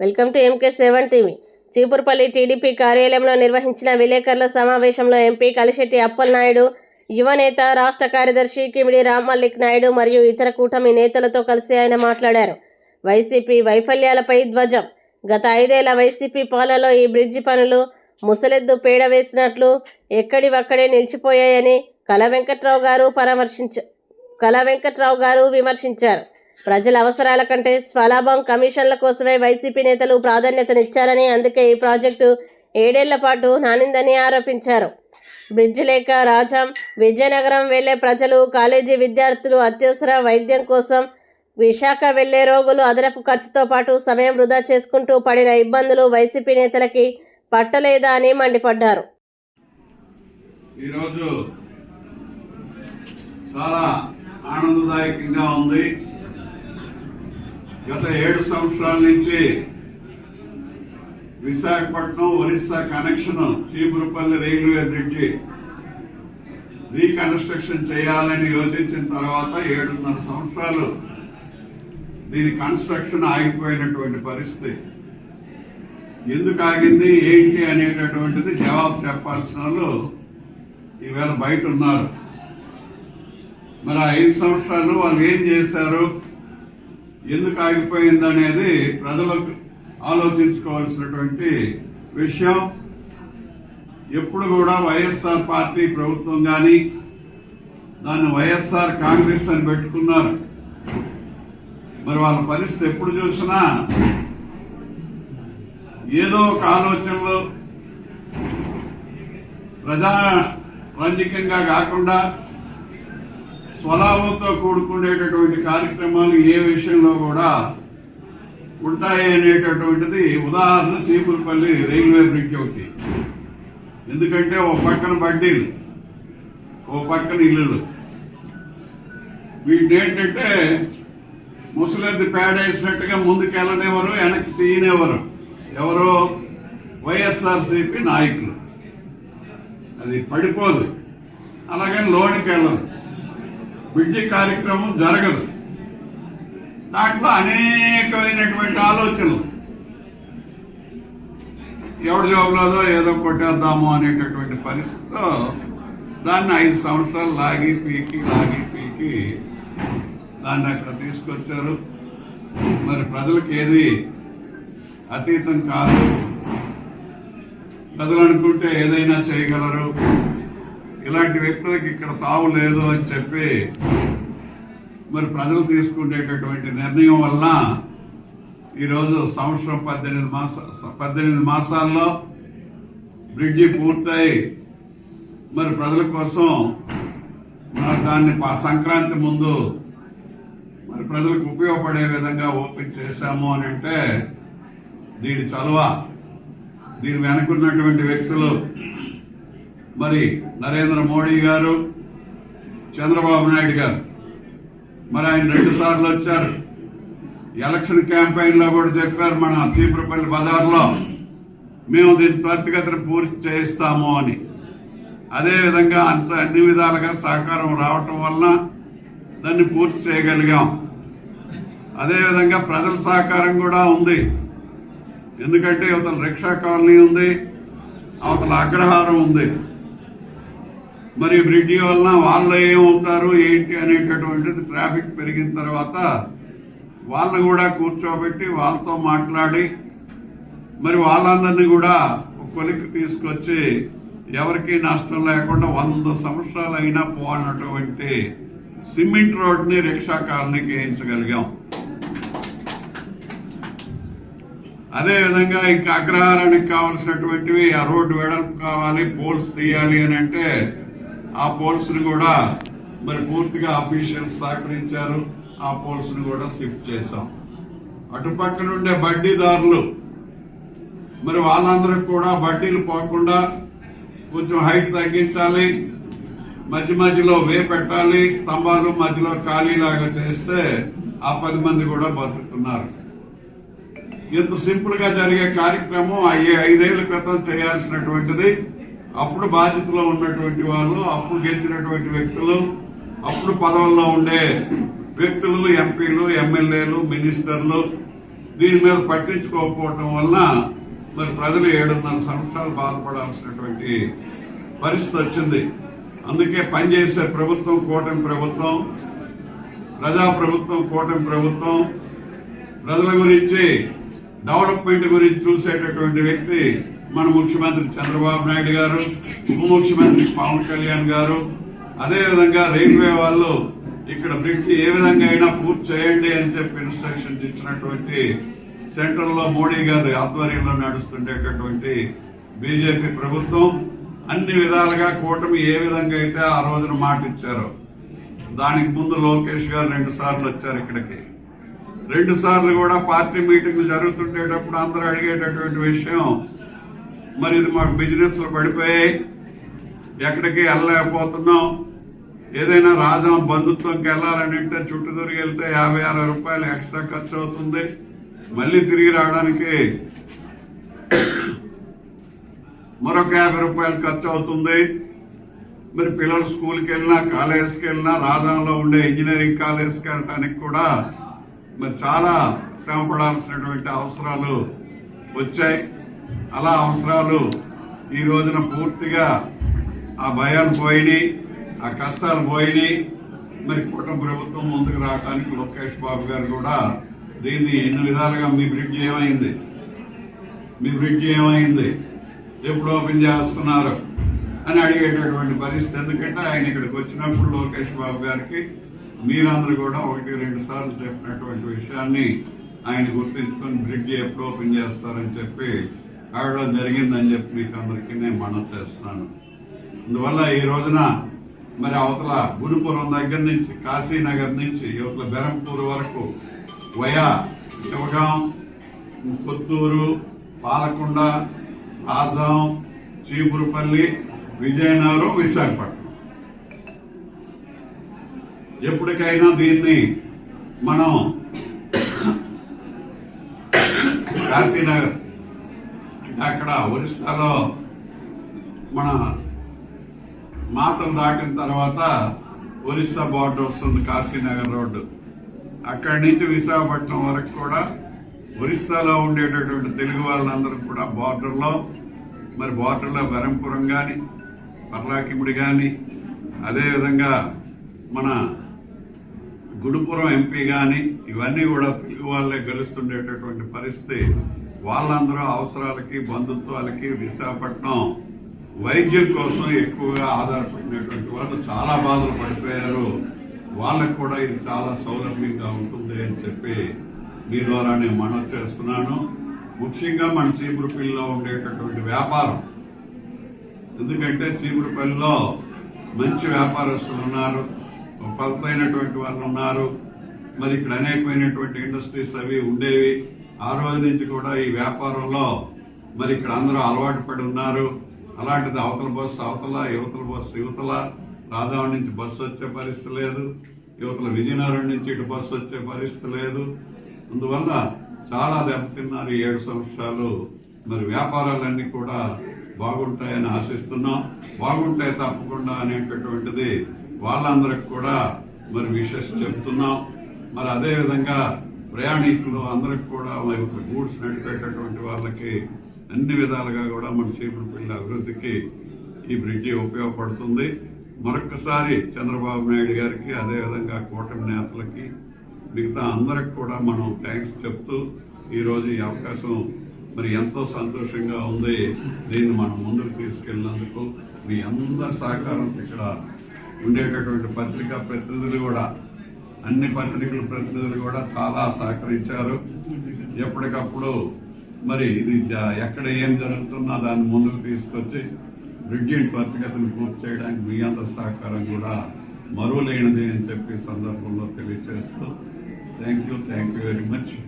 Welcome to M K seven TV. Cheepurupalli TDP కార్యాలయంలో నిర్వహించిన విలేకరుల సమావేశంలో ఎంపీ కలిశెట్టి అప్పలనాయుడు యువనేత రాష్ట్ర కార్యదర్శి కిమిడి రామ్మల్లిక్ నాయుడు మరియు ఇతర కూటమి నేతలతో కలిసి ఆయన మాట్లాడారు. వైసీపీ వైఫల్యాలపై ధ్వజం. గత ఐదేళ్ళ వైసీపీ పాలనలో ఈ బ్రిడ్జి పనులు ముసలెద్దు పేడ వేసినట్లు ఎక్కడివక్కడే నిలిచిపోయాయని కళ వెంకట్రావు గారు పరామర్శించ కళ వెంకట్రావు గారు విమర్శించారు. ప్రజల అవసరాల కంటే స్వలాభం కమిషన్ల కోసమే వైసీపీ నేతలు ప్రాధాన్యతనిచ్చారని అందుకే ఈ ప్రాజెక్టు ఏడేళ్ళ పాటు నానిందని ఆరోపించారు. బ్రిడ్జ్ లేక రాజాం విజయనగరం వెళ్ళే ప్రజలు కాలేజీ విద్యార్థులు అత్యవసర వైద్యం కోసం విశాఖ వెళ్ళే రోగులు అదనపు ఖర్చుతో పాటు సమయం వృధా చేసుకుంటూ పడిన ఇబ్బందులు వైసీపీ నేతలకి పట్టలేదా అని మండిపడ్డారు. ఈరోజు చాలా ఆనందదాయకంగా ఉంది. గత ఏడు సంవత్సరాల నుంచి Visakhapatnam Orissa connection Cheepurupalli railway bridge reconstruction చేయాలని యోచించిన తర్వాత ఏడున్నర సంవత్సరాలు దీని కన్స్ట్రక్షన్ ఆగిపోయినటువంటి పరిస్థితి. ఎందుకు ఆగింది ఏంటి అనేటటువంటిది జవాబు చెప్పాల్సిన వాళ్ళు ఈవేళ బయట ఉన్నారు. మరి ఆ ఐదు సంవత్సరాలు వాళ్ళు ఏం చేశారు? ఎందుకు ఆగిపోయింది అనేది ప్రజలకు ఆలోచించుకోవాల్సినటువంటి విషయం. ఎప్పుడు కూడా వైఎస్ఆర్ పార్టీ ప్రభుత్వం కానీ దాన్ని వైఎస్ఆర్ కాంగ్రెస్ అని పెట్టుకున్నారు. మరి వాళ్ళ పరిస్థితి ఎప్పుడు చూసినా ఏదో ఒక ఆలోచనలో ప్రజా రంజికంగా కాకుండా స్వలాభంతో కూడుకునేటటువంటి కార్యక్రమాలు ఏ విషయంలో కూడా ఉంటాయి అనేటటువంటిది ఉదాహరణ చీపులపల్లి రైల్వే బ్రిడ్జ్ ఒకటి. ఎందుకంటే ఓ పక్కన బడ్డీలు ఓ పక్కన ఇల్లులు. వీటిని ఏంటంటే ముసలిద్ది పేడేసినట్టుగా ముందుకెళ్ళనేవారు వెనక్కి తీయనివ్వరు. ఎవరో వైఎస్ఆర్సీపీ నాయకులు. అది పడిపోదు. అలాగని లోనికి వెళ్ళదు. బ్రిడ్జి కార్యక్రమం జరగదు. దాంట్లో అనేకమైనటువంటి ఆలోచనలు. ఎవడు జోబులోదో ఏదో కొట్టేద్దాము అనేటటువంటి పరిస్థితితో దాన్ని ఐదు సంవత్సరాలు లాగి పీకి లాగి పీకి దాన్ని అక్కడ తీసుకొచ్చారు. మరి ప్రజలకు ఏది అతీతం కాదు. ప్రజలు అనుకుంటే ఏదైనా చేయగలరు. ఇలాంటి వ్యక్తులకి ఇక్కడ తావు లేదు అని చెప్పి మరి ప్రజలు తీసుకునేటటువంటి నిర్ణయం వలన ఈరోజు సంవత్సరం పద్దెనిమిది మాస పద్దెనిమిది మాసాల్లో బ్రిడ్జి పూర్తయి మరి ప్రజల కోసం దాన్ని సంక్రాంతి ముందు మరి ప్రజలకు ఉపయోగపడే విధంగా ఓపెన్ చేశాము అని అంటే దీని చలువ దీని వెనుకున్నటువంటి వ్యక్తులు మరి నరేంద్ర మోడీ గారు చంద్రబాబు నాయుడు గారు. మరి ఆయన రెండు సార్లు వచ్చారు. ఎలక్షన్ క్యాంపెయిన్లో కూడా చెప్పారు మన చీపురపల్లి బజార్లో మేము దీన్ని త్వరితగతిన పూర్తి చేయిస్తాము అని. అదేవిధంగా అంత అన్ని విధాలుగా సహకారం రావటం వలన దాన్ని పూర్తి చేయగలిగాం. అదేవిధంగా ప్రజల సహకారం కూడా ఉంది. ఎందుకంటే అవతల రిక్షా కాలనీ ఉంది అవతల అగ్రహారం ఉంది. మరి బ్రిడ్జి వలన వాళ్ళు ఏమవుతారు ఏంటి అనేటటువంటిది ట్రాఫిక్ పెరిగిన తర్వాత వాళ్ళని కూడా కూర్చోబెట్టి వాళ్ళతో మాట్లాడి మరి వాళ్ళందరినీ కూడా ఒక కొలిక్కి తీసుకొచ్చి ఎవరికి నష్టం లేకుండా వంద సంవత్సరాలు అయినా పోనటువంటి సిమెంట్ రోడ్ని రిక్షా కాలనీకి వేయించగలిగాం. అదేవిధంగా ఇంకా అగ్రహారానికి కావలసినటువంటివి ఆ రోడ్డు వెడల్పు కావాలి పోల్స్ తీయాలి అని అంటే ఆ పోల్స్ని కూడా మరి పూర్తిగా అఫీషియల్స్ సహకరించారు. ఆ పోలస్ని కూడా షిఫ్ట్ చేశాం. అటుపక్కన ఉండే బడ్డీదారులు మరి వాళ్ళందరికి కూడా బడ్డీలు పోకుండా కొంచెం హైట్ తగ్గించాలి మధ్య మధ్యలో వే పెట్టాలి స్తంభాలు మధ్యలో ఖాళీలాగా చేస్తే ఆ పది మంది కూడా బతుకుతున్నారు. ఇంత సింపుల్గా జరిగే కార్యక్రమం అయ్యే ఐదేళ్ళ క్రితం చేయాల్సినటువంటిది అప్పుడు బాధ్యతలో ఉన్నటువంటి వాళ్ళు అప్పుడు గెలిచినటువంటి వ్యక్తులు అప్పుడు పదవుల్లో ఉండే వ్యక్తులు ఎంపీలు ఎమ్మెల్యేలు మినిస్టర్లు దీని మీద పట్టించుకోకపోవటం వలన మరి ప్రజలు ఏడున్నర సంవత్సరాలు బాధపడాల్సినటువంటి పరిస్థితి వచ్చింది. అందుకే పనిచేసే ప్రభుత్వం కూటమి ప్రభుత్వం ప్రజా ప్రభుత్వం కూటమి ప్రభుత్వం ప్రజల గురించి డెవలప్మెంట్ గురించి చూసేటటువంటి వ్యక్తి మన ముఖ్యమంత్రి చంద్రబాబు నాయుడు గారు ఉప ముఖ్యమంత్రి పవన్ కళ్యాణ్ గారు అదేవిధంగా రైల్వే వాళ్ళు ఇక్కడ బ్రిడ్జ్ ఏ విధంగా అయినా పూర్తి చేయండి అని చెప్పి ఇన్స్ట్రక్షన్స్ ఇచ్చినటువంటి సెంట్రల్లో మోడీ గారి ఆధ్వర్యంలో నడుస్తుండేటటువంటి బీజేపీ ప్రభుత్వం అన్ని విధాలుగా కూటమి ఏ విధంగా అయితే ఆ రోజున మాట ఇచ్చారో దానికి ముందు లోకేష్ గారు రెండు సార్లు వచ్చారు ఇక్కడికి. రెండు సార్లు కూడా పార్టీ మీటింగ్లు జరుగుతుండేటప్పుడు అందరూ అడిగేటటువంటి విషయం మరి ఇది మాకు బిజినెస్లో పడిపోయాయి. ఎక్కడికి వెళ్ళలేకపోతున్నాం. ఏదైనా రాజం బంధుత్వంకి వెళ్ళాలని అంటే చుట్టూ తిరిగి వెళ్తే యాభై అరవై రూపాయలు ఎక్స్ట్రా ఖర్చు అవుతుంది. మళ్ళీ తిరిగి రావడానికి మరొక యాభై రూపాయలు ఖర్చు అవుతుంది. మరి పిల్లలు స్కూల్కి వెళ్ళినా కాలేజ్కి వెళ్ళినా రాజంలో ఉండే ఇంజనీరింగ్ కాలేజ్కి వెళ్ళడానికి కూడా మరి చాలా శ్రమ పడాల్సినటువంటి అవసరాలు వచ్చాయి. అలా అవసరాలు ఈ రోజున పూర్తిగా ఆ భయాలు పోయినాయి ఆ కష్టాలు పోయినాయి. మరి కుటుంబ ప్రభుత్వం ముందుకు రావడానికి లోకేష్ బాబు గారు కూడా దీన్ని ఎన్ని విధాలుగా మీ బ్రిడ్జ్ ఏమైంది? మీ బ్రిడ్జ్ ఏమైంది? ఎప్పుడు ఓపెన్ చేస్తున్నారు అని అడిగేటటువంటి పరిస్థితి. ఎందుకంటే ఆయన ఇక్కడికి వచ్చినప్పుడు లోకేష్ బాబు గారికి మీరందరూ కూడా ఒకటి రెండు సార్లు చెప్పినటువంటి విషయాన్ని ఆయన గుర్తించుకొని బ్రిడ్జ్ ఎప్పుడు ఓపెన్ చేస్తారని చెప్పి అడగడం జరిగిందని చెప్పి మీకు అందరికీ నేను మనం చేస్తున్నాను. అందువల్ల ఈ రోజున మరి అవతల గురుపురం దగ్గర నుంచి కాశీనగర్ నుంచి యువతల బెరంపూర్ వరకు వయా శివగాం కొత్తూరు పాలకొండ రాజాం చీపురుపల్లి విజయనగరం విశాఖపట్నం. ఎప్పటికైనా దీన్ని మనం కాశీనగర్ అక్కడ ఒరిస్సాలో మన మాతలు దాటిన తర్వాత ఒరిస్సా బార్డర్ వస్తుంది కాశీనగర్ రోడ్డు. అక్కడి నుంచి విశాఖపట్నం వరకు కూడా ఒరిస్సాలో ఉండేటటువంటి తెలుగు వాళ్ళందరూ కూడా బార్డర్లో మరి బార్డర్లో బెరంపురం కానీ పర్లాకిముడి కానీ అదేవిధంగా మన గుడుపురం ఎంపీ కానీ ఇవన్నీ కూడా తెలుగు వాళ్ళే గెలుస్తుండేటటువంటి పరిస్థితి వాళ్ళందరూ అవసరాలకి బంధుత్వాలకి విశాఖపట్నం వైద్యం కోసం ఎక్కువగా ఆధారపడినటువంటి వాళ్ళు చాలా బాధలు పడిపోయారు. వాళ్ళకు కూడా ఇది చాలా సౌలభ్యంగా ఉంటుంది అని చెప్పి మీ ద్వారా నేను మనవి చేస్తున్నాను. ముఖ్యంగా మన చీపురుపల్లిలో ఉండేటటువంటి వ్యాపారం. ఎందుకంటే చీపురుపల్లిలో మంచి వ్యాపారస్తులు ఉన్నారు. ఒక వాళ్ళు ఉన్నారు. మరి ఇక్కడ అనేకమైనటువంటి ఇండస్ట్రీస్ అవి ఉండేవి. ఆ రోజు నుంచి కూడా ఈ వ్యాపారంలో మరి ఇక్కడ అందరూ అలవాటు పడి ఉన్నారు. అలాంటిది అవతల బస్సు అవతల యువతల బస్సు యువతల. రాజావాడ నుంచి బస్సు వచ్చే పరిస్థితి లేదు. యువతల విజయనగరం నుంచి ఇటు బస్సు వచ్చే పరిస్థితి లేదు. అందువల్ల చాలా దెబ్బతిన్నారు ఈ ఏడు సంవత్సరాలు. మరి వ్యాపారాలన్నీ కూడా బాగుంటాయని ఆశిస్తున్నాం. బాగుంటాయి తప్పకుండా అనేటటువంటిది వాళ్ళందరికి కూడా మరి విశేష చెప్తున్నాం. మరి అదే విధంగా ప్రయాణికులు అందరికి కూడా మరి గూడ్స్ నడిపేటటువంటి వాళ్ళకి అన్ని విధాలుగా కూడా మన చీపురుపల్లి అభివృద్ధికి ఈ బ్రిడ్జి ఉపయోగపడుతుంది. మరొకసారి చంద్రబాబు నాయుడు గారికి అదేవిధంగా కూటమి నేతలకి మిగతా అందరికి కూడా మనం థ్యాంక్స్ చెప్తూ ఈరోజు ఈ అవకాశం మరి ఎంతో సంతోషంగా ఉంది. దీన్ని మనం ముందుకు తీసుకెళ్ళినందుకు మీ అందరి సహకారం ఇక్కడ ఉండేటటువంటి పత్రికా ప్రతినిధులు కూడా అన్ని పత్రికల ప్రతినిధులు కూడా చాలా సహకరించారు. ఎప్పటికప్పుడు మరి ఇది జ- ఎక్కడ ఏం జరుగుతున్నా దాన్ని ముందుకు తీసుకొచ్చి బ్రిడ్జిని త్వరితగతిని పూర్తి చేయడానికి మీ అందరి సహకారం కూడా మరువలేనిది అని చెప్పి సందర్భంలో తెలియజేస్తూ thank you thank you very much.